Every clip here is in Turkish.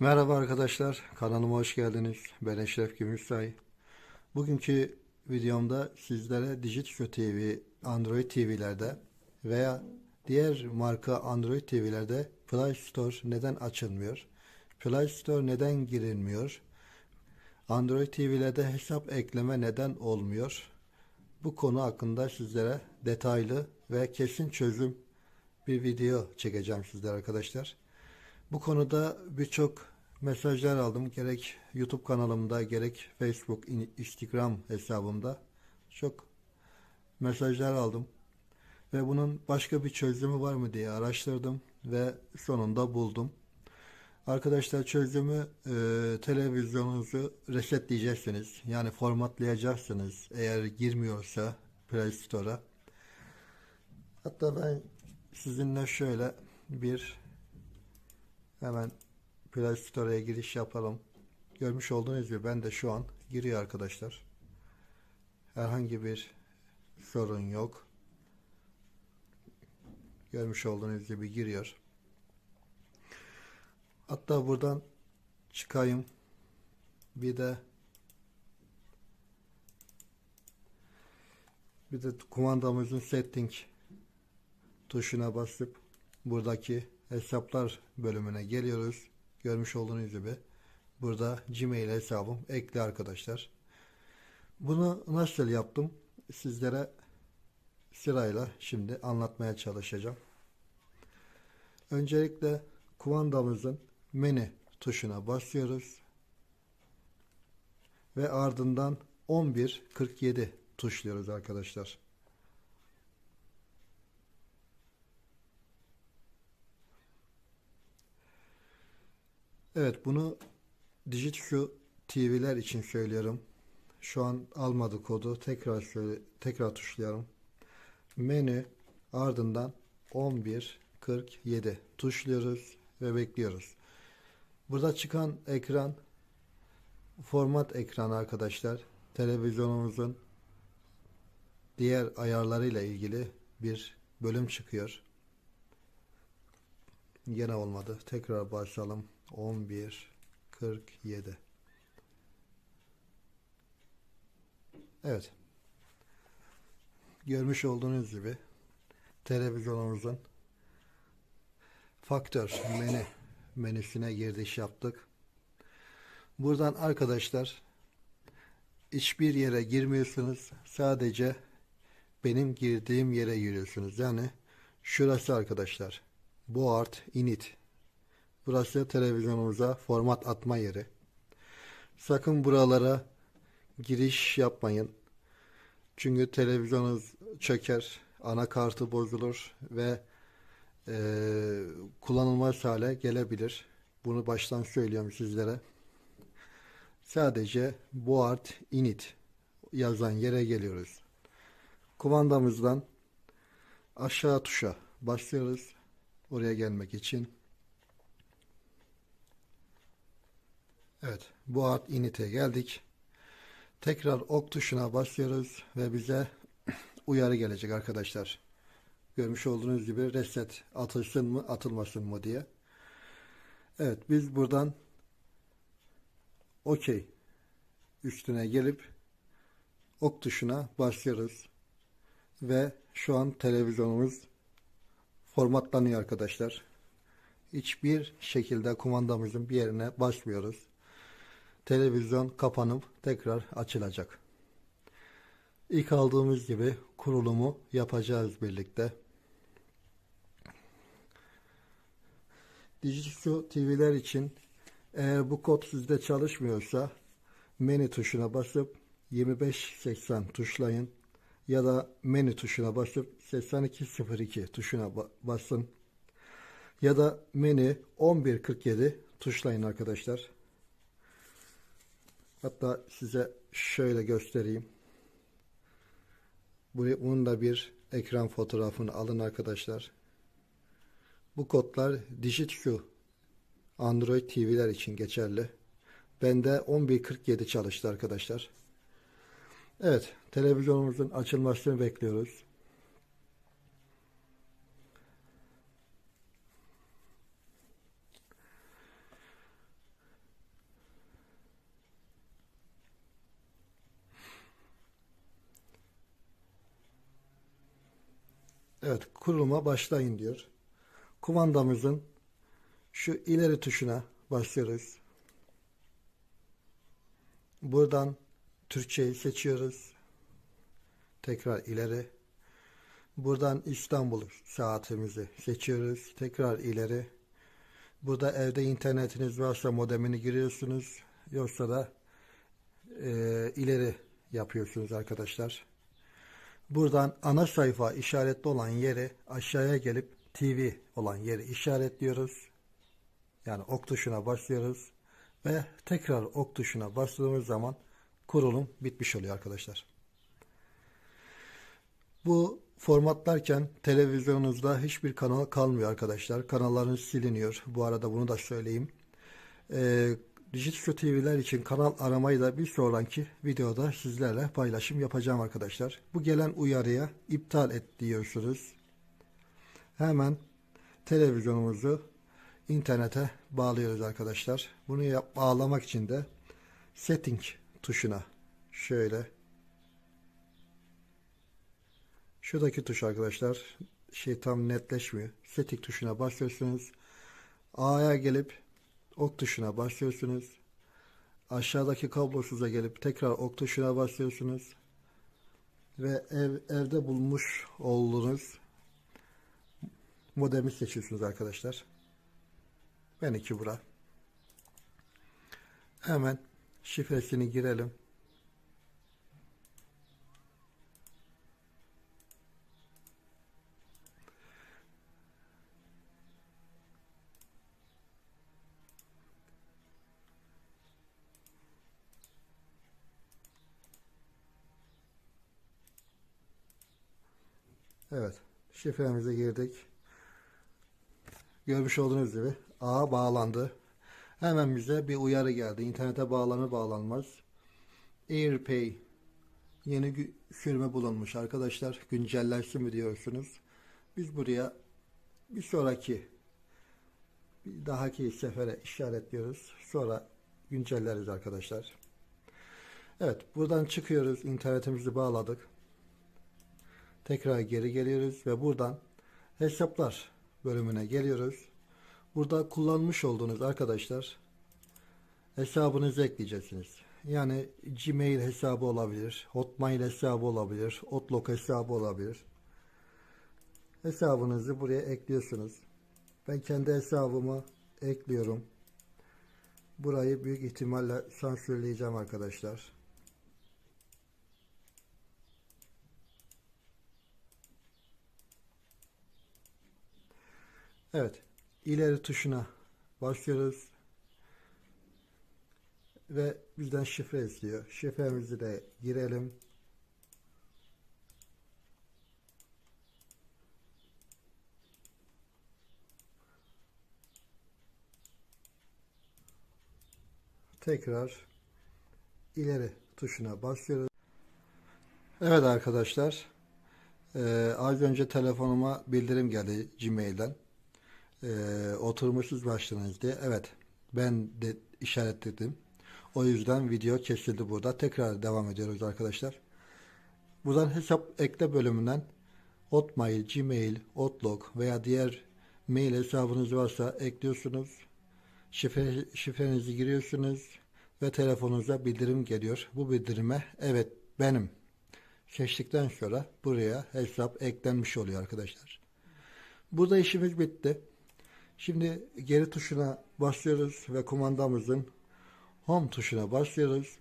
Merhaba arkadaşlar, kanalıma hoş geldiniz. Ben Eşref Gümüşsay. Bugünkü videomda sizlere Digitco TV, Android TV'lerde veya diğer marka Android TV'lerde Play Store neden açılmıyor? Play Store neden girilmiyor? Android TV'lerde hesap ekleme neden olmuyor? Bu konu hakkında sizlere detaylı ve kesin çözüm bir video çekeceğim sizlere arkadaşlar. Bu konuda birçok mesajlar aldım. Gerek YouTube kanalımda gerek Facebook, in- Instagram hesabımda çok mesajlar aldım. Ve bunun başka bir çözümü var mı diye araştırdım ve sonunda buldum. Arkadaşlar çözümü e, televizyonunuzu resetleyeceksiniz. Yani formatlayacaksınız eğer girmiyorsa Play Store'a. Hatta ben sizinle şöyle bir Hemen Play Store'a giriş yapalım. Görmüş olduğunuz gibi ben de şu an giriyor arkadaşlar. Herhangi bir sorun yok. Görmüş olduğunuz gibi giriyor. Hatta buradan çıkayım. Bir de bir de kumandamızın setting tuşuna basıp buradaki hesaplar bölümüne geliyoruz. Görmüş olduğunuz gibi burada Gmail hesabım ekli arkadaşlar. Bunu nasıl yaptım? Sizlere sırayla şimdi anlatmaya çalışacağım. Öncelikle kumandamızın menü tuşuna basıyoruz. Ve ardından 11.47 tuşluyoruz arkadaşlar. Evet bunu Digitşu TV'ler için söylüyorum. Şu an almadı kodu. Tekrar söyle, tekrar tuşlayalım. Menü ardından 11.47 tuşluyoruz ve bekliyoruz. Burada çıkan ekran format ekranı arkadaşlar. Televizyonumuzun diğer ayarlarıyla ilgili bir bölüm çıkıyor. Yine olmadı. Tekrar başlayalım. 11 47 Evet. Görmüş olduğunuz gibi televizyonumuzun faktör menü menüsüne giriş yaptık. Buradan arkadaşlar hiçbir yere girmiyorsunuz. Sadece benim girdiğim yere giriyorsunuz. Yani şurası arkadaşlar. Board init Burası televizyonumuza format atma yeri. Sakın buralara giriş yapmayın. Çünkü televizyonunuz çöker, anakartı bozulur ve e, kullanılmaz hale gelebilir. Bunu baştan söylüyorum sizlere. Sadece board init yazan yere geliyoruz. Kumandamızdan aşağı tuşa basıyoruz. Oraya gelmek için Evet, bu art init'e geldik. Tekrar ok tuşuna basıyoruz ve bize uyarı gelecek arkadaşlar. Görmüş olduğunuz gibi reset atılsın mı atılmasın mı diye. Evet biz buradan OK üstüne gelip ok tuşuna basıyoruz. Ve şu an televizyonumuz formatlanıyor arkadaşlar. Hiçbir şekilde kumandamızın bir yerine basmıyoruz televizyon kapanıp tekrar açılacak. İlk aldığımız gibi kurulumu yapacağız birlikte. Digital TV'ler için eğer bu kod sizde çalışmıyorsa menü tuşuna basıp 2580 tuşlayın ya da menü tuşuna basıp 8202 tuşuna basın ya da menü 1147 tuşlayın arkadaşlar. Hatta size şöyle göstereyim. Bunun da bir ekran fotoğrafını alın arkadaşlar. Bu kodlar Digit Android TV'ler için geçerli. Bende 11.47 çalıştı arkadaşlar. Evet, televizyonumuzun açılmasını bekliyoruz. Evet, kuruluma başlayın diyor. Kumandamızın şu ileri tuşuna basıyoruz. Buradan Türkçeyi seçiyoruz. Tekrar ileri. Buradan İstanbul saatimizi seçiyoruz. Tekrar ileri. Burada evde internetiniz varsa modemini giriyorsunuz. Yoksa da e, ileri yapıyorsunuz arkadaşlar. Buradan ana sayfa işaretli olan yeri aşağıya gelip TV olan yeri işaretliyoruz. Yani ok tuşuna basıyoruz ve tekrar ok tuşuna bastığımız zaman kurulum bitmiş oluyor arkadaşlar. Bu formatlarken televizyonunuzda hiçbir kanal kalmıyor arkadaşlar. Kanallarınız siliniyor. Bu arada bunu da söyleyeyim. Ee, Dijitürk TV'ler için kanal aramayı da bir sonraki videoda sizlerle paylaşım yapacağım arkadaşlar. Bu gelen uyarıya iptal et diyorsunuz. Hemen televizyonumuzu internete bağlıyoruz arkadaşlar. Bunu yap, bağlamak için de setting tuşuna şöyle şuradaki tuş arkadaşlar şey tam netleşmiyor. Setting tuşuna basıyorsunuz. A'ya gelip ok tuşuna basıyorsunuz. Aşağıdaki kablosuza gelip tekrar ok tuşuna basıyorsunuz. Ve ev, evde bulmuş olduğunuz modemi seçiyorsunuz arkadaşlar. Benimki bura. Hemen şifresini girelim. Evet. Şifremize girdik. Görmüş olduğunuz gibi A bağlandı. Hemen bize bir uyarı geldi. İnternete bağlanır bağlanmaz. AirPay yeni sürümü bulunmuş arkadaşlar. Güncellensin mi diyorsunuz. Biz buraya bir sonraki bir dahaki sefere işaretliyoruz. Sonra güncelleriz arkadaşlar. Evet buradan çıkıyoruz. İnternetimizi bağladık. Tekrar geri geliyoruz ve buradan hesaplar bölümüne geliyoruz. Burada kullanmış olduğunuz arkadaşlar hesabınızı ekleyeceksiniz. Yani Gmail hesabı olabilir, Hotmail hesabı olabilir, Outlook hesabı olabilir. Hesabınızı buraya ekliyorsunuz. Ben kendi hesabımı ekliyorum. Burayı büyük ihtimalle sansürleyeceğim arkadaşlar. Evet. ileri tuşuna basıyoruz. Ve bizden şifre istiyor. Şifremizi de girelim. Tekrar ileri tuşuna basıyoruz. Evet arkadaşlar. Ee, az önce telefonuma bildirim geldi Gmail'den e, oturmuşsuz başladınız diye. Evet ben de işaretledim. O yüzden video kesildi burada. Tekrar devam ediyoruz arkadaşlar. Buradan hesap ekle bölümünden Hotmail, Gmail, Outlook veya diğer mail hesabınız varsa ekliyorsunuz. Şifre, şifrenizi giriyorsunuz ve telefonunuza bildirim geliyor. Bu bildirime evet benim seçtikten sonra buraya hesap eklenmiş oluyor arkadaşlar. Burada işimiz bitti. Şimdi geri tuşuna basıyoruz ve kumandamızın home tuşuna basıyoruz.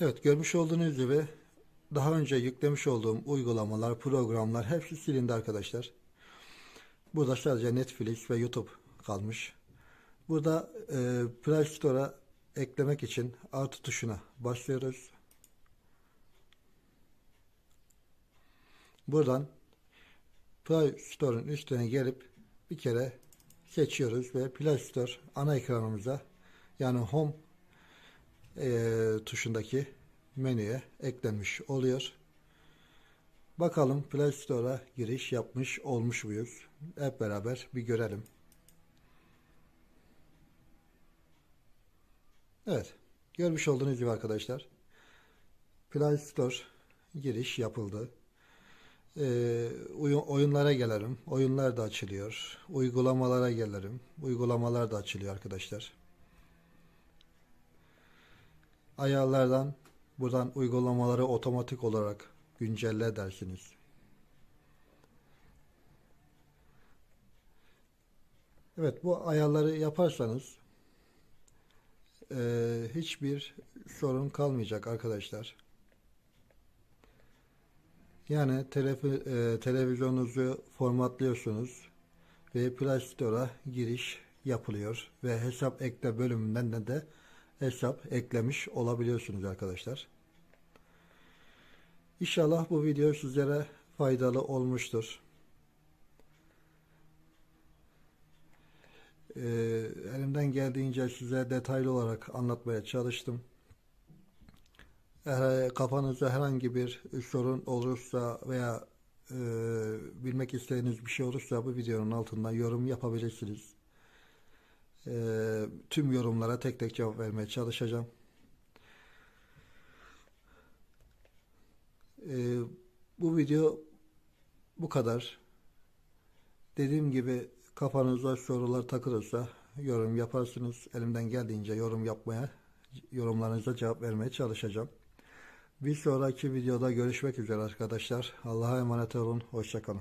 Evet görmüş olduğunuz gibi daha önce yüklemiş olduğum uygulamalar, programlar hepsi silindi arkadaşlar. Burada sadece Netflix ve YouTube kalmış. Burada e, Play Store'a eklemek için artı tuşuna basıyoruz. Buradan Play Store'un üstüne gelip bir kere seçiyoruz ve Play Store ana ekranımıza yani Home e, tuşundaki menüye eklenmiş oluyor. Bakalım Play Store'a giriş yapmış olmuş muyuz? Hep beraber bir görelim. Evet. Görmüş olduğunuz gibi arkadaşlar. Play Store giriş yapıldı. Ee, oyun- oyunlara gelirim. Oyunlar da açılıyor. Uygulamalara gelirim. Uygulamalar da açılıyor arkadaşlar. Ayarlardan buradan uygulamaları otomatik olarak güncelle edersiniz. Evet bu ayarları yaparsanız eee, hiçbir sorun kalmayacak arkadaşlar. Yani telefi- eee, televizyonunuzu formatlıyorsunuz ve Play Store'a giriş yapılıyor ve hesap ekle bölümünden de, de hesap eklemiş olabiliyorsunuz arkadaşlar. İnşallah bu video sizlere faydalı olmuştur. Ee, elimden geldiğince size detaylı olarak anlatmaya çalıştım. Eğer kafanızda herhangi bir sorun olursa veya e, bilmek istediğiniz bir şey olursa bu videonun altında yorum yapabilirsiniz. E, tüm yorumlara tek tek cevap vermeye çalışacağım. E, bu video bu kadar. Dediğim gibi kafanızda sorular takılırsa yorum yaparsınız. Elimden geldiğince yorum yapmaya, yorumlarınıza cevap vermeye çalışacağım. Bir sonraki videoda görüşmek üzere arkadaşlar. Allah'a emanet olun. Hoşçakalın.